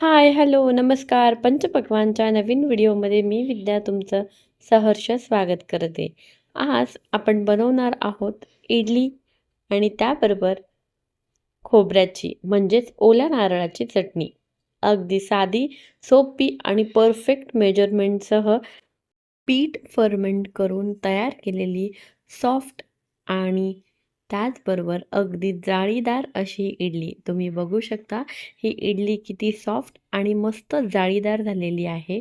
हाय, hello, नमस्कार. पंचपक्वानच्या नवीन व्हिडिओमध्ये मी विद्या तुमचं सहर्ष स्वागत करते. आज आपण बनवणार आहोत इडली आणि त्याबरोबर खोबऱ्याची म्हणजेच ओल्या नारळाची चटणी. अगदी साधी, सोपी आणि परफेक्ट मेजरमेंटसह पीठ फर्मेंट करून तयार केलेली सॉफ्ट आणि त्याचबरोबर अगदी जाळीदार अशी इडली. तुम्ही बघू शकता ही इडली किती सॉफ्ट आणि मस्त जाळीदार झालेली आहे.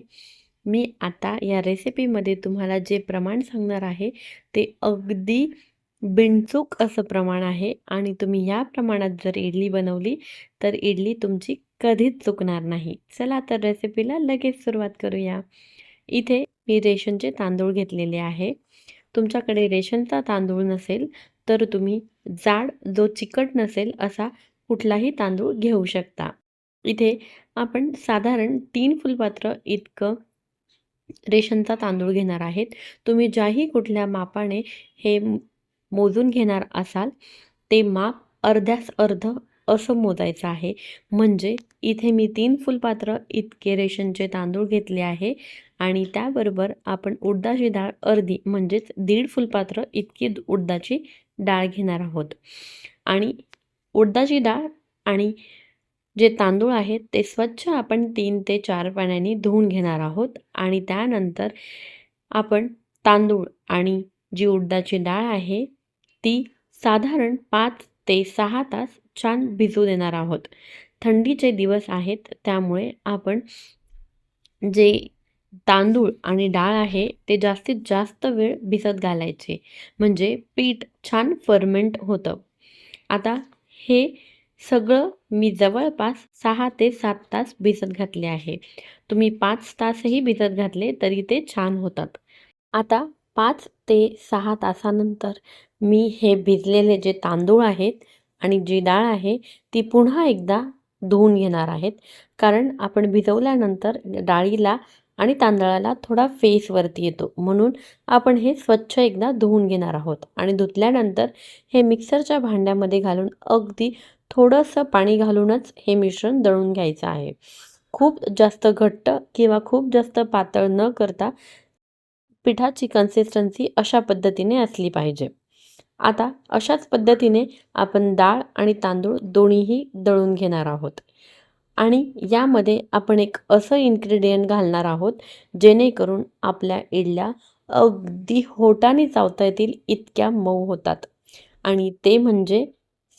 मी आता या रेसिपीमध्ये तुम्हाला जे प्रमाण सांगणार आहे ते अगदी बिनचूक असं प्रमाण आहे आणि तुम्ही या प्रमाणात जर इडली बनवली तर इडली तुमची कधीच चुकणार नाही. चला तर रेसिपीला लगेच सुरुवात करूया. इथे मी रेशनचे तांदूळ घेतलेले आहे. तुमच्याकडे रेशनचा तांदूळ नसेल तर तुम्ही जाड जो चिकट नसेल असा कुठलाही तांदूळ घेऊ शकता. इथे आपण साधारण तीन फुलपात्र इतकं रेशनचा तांदूळ घेणार आहेत. तुम्ही ज्याही कुठल्या मापाने हे मोजून घेणार असाल ते माप अर्ध्यास अर्ध असं मोजायचं आहे. म्हणजे इथे मी तीन फुलपात्र इतके रेशनचे तांदूळ घेतले आहे आणि त्याबरोबर आपण उडदाची डाळ अर्धी म्हणजेच दीड फुलपात्र इतकी उडदाची डाळ घेणार आहोत आणि उडदाची डाळ आणि जे तांदूळ आहेत ते स्वच्छ आपण तीन ते चार पाण्याने धुवून घेणार आहोत आणि त्यानंतर आपण तांदूळ आणि जी उडदाची डाळ आहे ती साधारण पाच ते सहा तास छान भिजू देणार आहोत. थंडीचे दिवस आहेत त्यामुळे आपण जे तांदूळ आणि डाळ आहे ते जास्तीत जास्त वेळ भिजत घालायचे म्हणजे पीठ छान फर्मेंट होतं. आता हे सगळं मी जवळपास सहा ते सात तास भिजत घातले आहे. तुम्ही पाच तासही भिजत घातले तरी ते छान होतात. आता पाच ते सहा तासानंतर मी हे भिजलेले जे तांदूळ आहेत आणि जी डाळ आहे ती पुन्हा एकदा धुवून घेणार आहेत. कारण आपण भिजवल्यानंतर डाळीला आणि तांदळाला थोडा फेस वरती येतो म्हणून आपण हे स्वच्छ एकदा धुवून घेणार आहोत आणि धुतल्यानंतर हे मिक्सरच्या भांड्यामध्ये घालून अगदी थोडंसं पाणी घालूनच हे मिश्रण दळून घ्यायचं आहे. खूप जास्त घट्ट किंवा खूप जास्त पातळ न करता पिठाची कन्सिस्टन्सी अशा पद्धतीने असली पाहिजे. आता अशाच पद्धतीने आपण डाळ आणि तांदूळ दोन्हीही दळून घेणार आहोत आणि यामध्ये आपण एक असं इन्ग्रेडियंट घालणार आहोत जेणेकरून आपल्या इडल्या अगदी होटाने चावता येतील इतक्या मऊ होतात आणि ते म्हणजे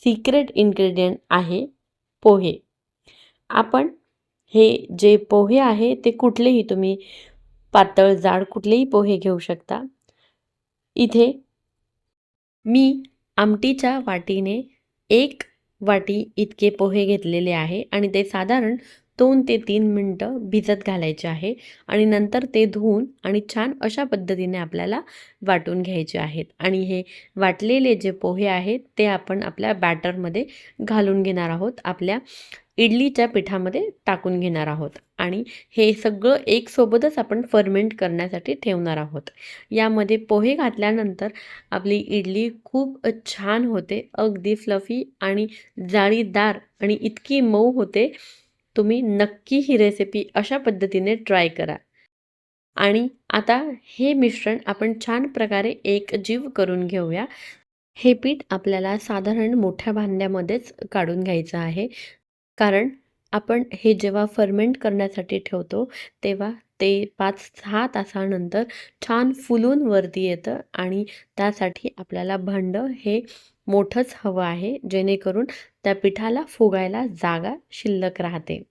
सिक्रेट इन्ग्रेडियंट आहे पोहे. आपण हे जे पोहे आहे ते कुठलेही तुम्ही पातळ जाड कुठलेही पोहे घेऊ शकता. इथे मी आमटीच्या वाटीने एक वाटी इतके पोहे घेतलेले आहे आणि ते साधारण दोन ते तीन मिनटं भिजत घालायचे आहे आणि नंतर ते धुवून आणि छान अशा पद्धतीने आपल्याला वाटून घ्यायचे आहेत आणि हे वाटलेले जे पोहे आहेत ते आपण आपल्या बॅटरमध्ये घालून घेणार आहोत. आपल्या इडलीच्या पिठामध्ये टाकून घेणार आहोत आणि हे सगळं एकसोबतच आपण फर्मेंट करण्यासाठी ठेवणार आहोत. यामध्ये पोहे घातल्यानंतर आपली इडली खूप छान होते. अगदी फ्लफी आणि जाळीदार आणि इतकी मऊ होते. तुम्ही नक्की ही रेसिपी अशा पद्धतीने ट्राय करा. आणि आता हे मिश्रण आपण छान प्रकारे एकजीव करून घेऊया. हे पीठ आपल्याला साधारण मोठ्या भांड्यामध्येच काढून घ्यायचं आहे. कारण आपण हे जेव्हा फर्मेंट करण्यासाठी ठेवतो तेव्हा ते पाच सहा तासानंतर छान फुलून वरती येतं आणि त्यासाठी आपल्याला भांडं हे मोठंच हवं आहे जेणेकरून त्या पिठाला फुगायला जागा शिल्लक राहते.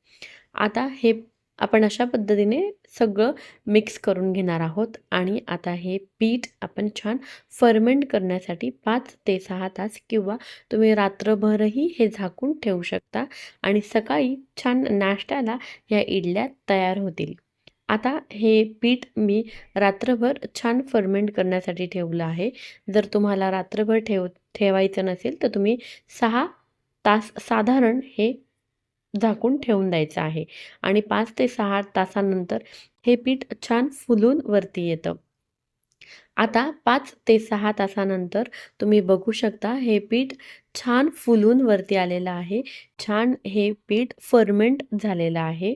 आता हे आपण अशा पद्धतीने सगळं मिक्स करून घेणार आहोत आणि आता हे पीठ आपण छान फर्मेंट करण्यासाठी पाच ते सहा तास किंवा तुम्ही रात्रभरही हे झाकून ठेवू शकता आणि सकाळी छान नाश्त्याला ह्या इडल्या तयार होतील. आता हे पीठ मी रात्रभर छान फर्मेंट करण्यासाठी ठेवलं आहे. जर तुम्हाला रात्रभर ठेव ठेवायचं नसेल तर तुम्ही सहा तास साधारण हे झाकून ठेवून द्यायचं आहे आणि पाच ते सहा तासानंतर हे पीठ छान फुलून वरती येतं. आता पाच ते सहा तासानंतर तुम्ही बघू शकता हे पीठ छान फुलून वरती आलेलं आहे छान हे पीठ फर्मेंट झालेलं आहे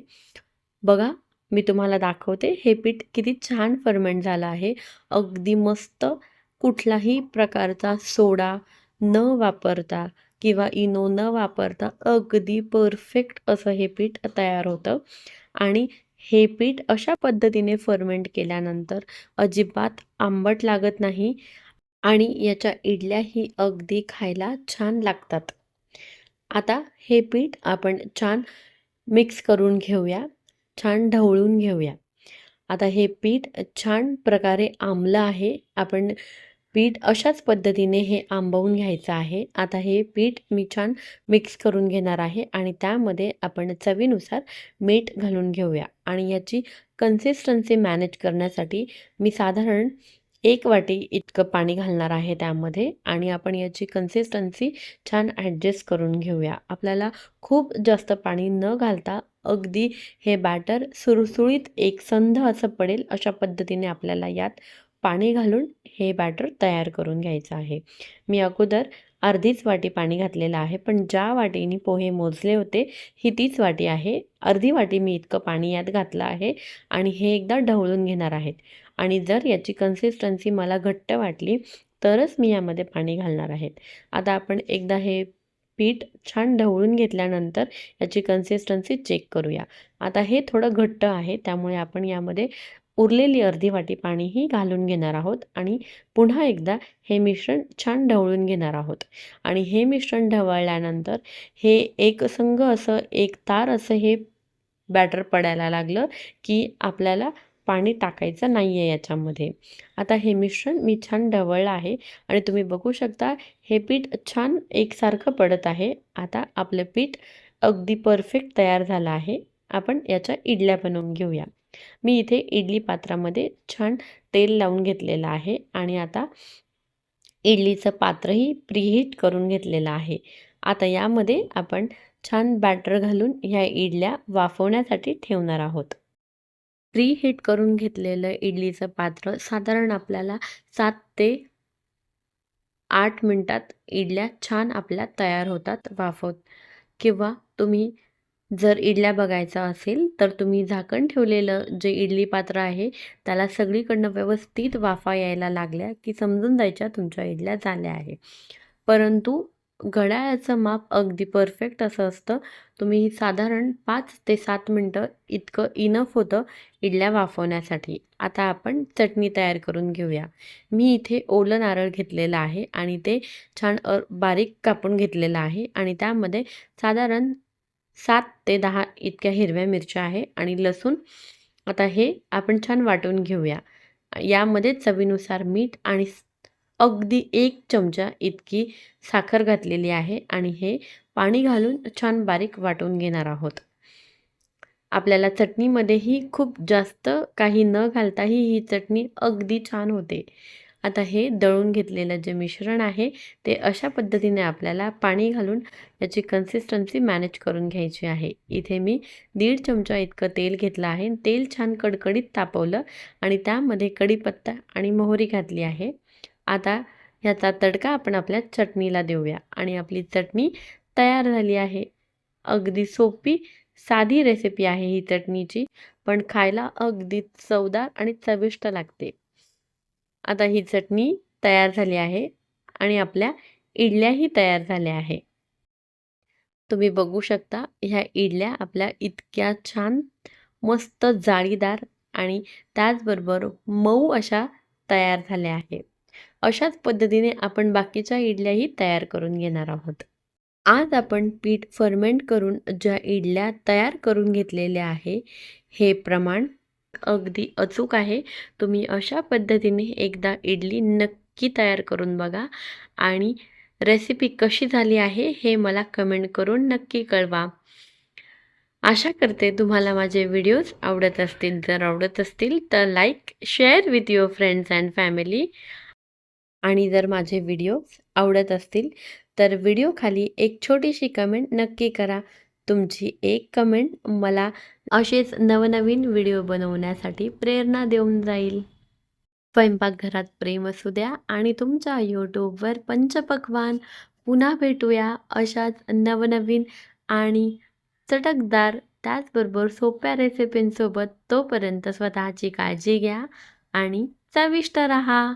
बघा मी तुम्हाला दाखवते. हे पीठ किती छान फर्मेंट झालं आहे. अगदी मस्त कुठलाही प्रकारचा सोडा न वापरता किंवा इनो न वापरता अगदी परफेक्ट असं हे पीठ तयार होतं. आणि हे पीठ अशा पद्धतीने फर्मेंट केल्यानंतर अजिबात आंबट लागत नाही आणि याच्या इडल्याही अगदी खायला छान लागतात. आता हे पीठ आपण छान मिक्स करून घेऊया. छान ढवळून घेऊया. आता हे पीठ छान प्रकारे आंबलं आहे. आपण पीठ अशाच पद्धतीने हे आंबवून घ्यायचं आहे. आता हे पीठ मी छान मिक्स करून घेणार आहे आणि त्यामध्ये आपण चवीनुसार मीठ घालून घेऊया. आणि याची कन्सिस्टन्सी मॅनेज करण्यासाठी मी साधारण एक वाटी इतकं पाणी घालणार आहे त्यामध्ये आणि आपण याची कन्सिस्टन्सी छान ॲडजस्ट करून घेऊया. आपल्याला खूप जास्त पाणी न घालता अगदी हे बॅटर सुरसुळीत एकसंध असं पडेल अशा पद्धतीने आपल्याला यात पाणी घालून हे बॅटर तयार करून घ्यायचं आहे. मी अगोदर अर्धीच वाटी पाणी घातलेलं आहे पण ज्या वाटीने पोहे मोजले होते ही तीच वाटी आहे. अर्धी वाटी मी इतकं पाणी यात घातलं आहे आणि हे एकदा ढवळून घेणार आहेत. आणि जर याची कन्सिस्टन्सी मला घट्ट वाटली तरच मी यामध्ये पाणी घालणार आहेत. आता आपण एकदा हे पीठ छान ढवळून घेतल्यानंतर याची कन्सिस्टन्सी चेक करूया. आता हे थोडं घट्ट आहे त्यामुळे आपण यामध्ये उरलेली अर्धी वाटी पाणीही घालून घेणार आहोत आणि पुन्हा एकदा हे मिश्रण छान ढवळून घेणार आहोत. आणि हे मिश्रण ढवळल्यानंतर हे एक संघ असं एक तार असं हे बॅटर पडायला लागलं की आपल्याला पाणी टाकायचं नाही आहे याच्यामध्ये. आता हे मिश्रण मी छान ढवळलं आहे आणि तुम्ही बघू शकता हे पीठ छान एकसारखं पडत आहे. आता आपलं पीठ अगदी परफेक्ट तयार झालं आहे. आपण याच्या इडल्या बनवून घेऊया. मी इथे इडली पात्रामध्ये छान तेल लावून घेतलेलं आहे आणि आता इडलीचं पात्रही प्रीहीट करून घेतलेलं आहे. आता यामध्ये आपण छान बॅटर घालून ह्या इडल्या वाफवण्यासाठी ठेवणार आहोत. प्रीहीट करून घेतलेलं इडलीचं पात्र साधारण आपल्याला सात ते आठ मिनटात इडल्या छान आपल्या तयार होतात वाफवत. किंवा तुम्ही जर इडल्या बघायचा असेल तर तुम्ही झाकण ठेवलेलं जे इडली पात्र आहे त्याला सगळीकडनं व्यवस्थित वाफा यायला लागल्या की समजून जायच्या तुमच्या इडल्या झाल्या आहे. परंतु घड्याळाचं माप अगदी परफेक्ट असं असतं. तुम्ही साधारण पाच ते सात मिनटं इतकं इनफ होतं इडल्या वाफवण्यासाठी. आता आपण चटणी तयार करून घेऊया. मी इथे ओलं नारळ घेतलेलं आहे आणि ते छान बारीक कापून घेतलेलं आहे आणि त्यामध्ये साधारण सात ते दहा इतक्या हिरव्या मिरच्या आहे आणि लसूण. आता हे आपण छान वाटून घेऊया. यामध्ये चवीनुसार मीठ आणि अगदी एक चमचा इतकी साखर घातलेली आहे आणि हे पाणी घालून छान बारीक वाटून घेणार आहोत. आपल्याला चटणीमध्येही खूप जास्त काही न घालताही ही चटणी अगदी छान होते. आता हे दळून घेतलेलं जे मिश्रण आहे ते अशा पद्धतीने आपल्याला पाणी घालून याची कन्सिस्टन्सी मॅनेज करून घ्यायची आहे. इथे मी दीड चमचा इतकं तेल घेतलं आहे. तेल छान कडकडीत तापवलं आणि त्यामध्ये कढीपत्ता आणि मोहरी घातली आहे. आता ह्याचा तडका आपण आपल्या चटणीला देऊया. आणि आपली चटणी तयार झाली आहे. अगदी सोपी साधी रेसिपी आहे ही चटणीची पण खायला अगदी चवदार आणि चविष्ट लागते. आता ही चटणी तयार झाली आहे आणि आपल्या इडल्याही तयार झाल्या आहे. तुम्ही बघू शकता ह्या इडल्या आपल्या इतक्या छान मस्त जाळीदार आणि त्याचबरोबर मऊ अशा तयार झाल्या आहेत. अशाच पद्धतीने आपण बाकीच्या इडल्याही तयार करून घेणार आहोत. आज आपण पीठ फर्मेंट करून ज्या इडल्या तयार करून घेतलेल्या आहे हे प्रमाण अगदी अचूक आहे. तुम्ही अशा पद्धतीने एकदा इडली नक्की तयार करून बघा आणि रेसिपी कशी झाली आहे हे मला कमेंट करून नक्की कळवा. आशा करते तुम्हाला माझे व्हिडिओज आवडत असतील. जर आवडत असतील तर like share with your friends and family आणि जर माझे व्हिडिओ आवडत असतील तर व्हिडिओ खाली एक छोटीशी कमेंट नक्की करा. तुमची एक कमेंट मला असेच नवनवीन व्हिडिओ बनवण्यासाठी प्रेरणा देऊन जाईल. स्वयंपाकघरात प्रेम असू द्या आणि तुमच्या यूट्यूबवर पंचपक्वान पुन्हा भेटूया अशाच नवनवीन आणि चटकदार त्याचबरोबर सोप्या रेसिपींसोबत तोपर्यंत स्वतःची काळजी घ्या आणि चविष्ट रहा.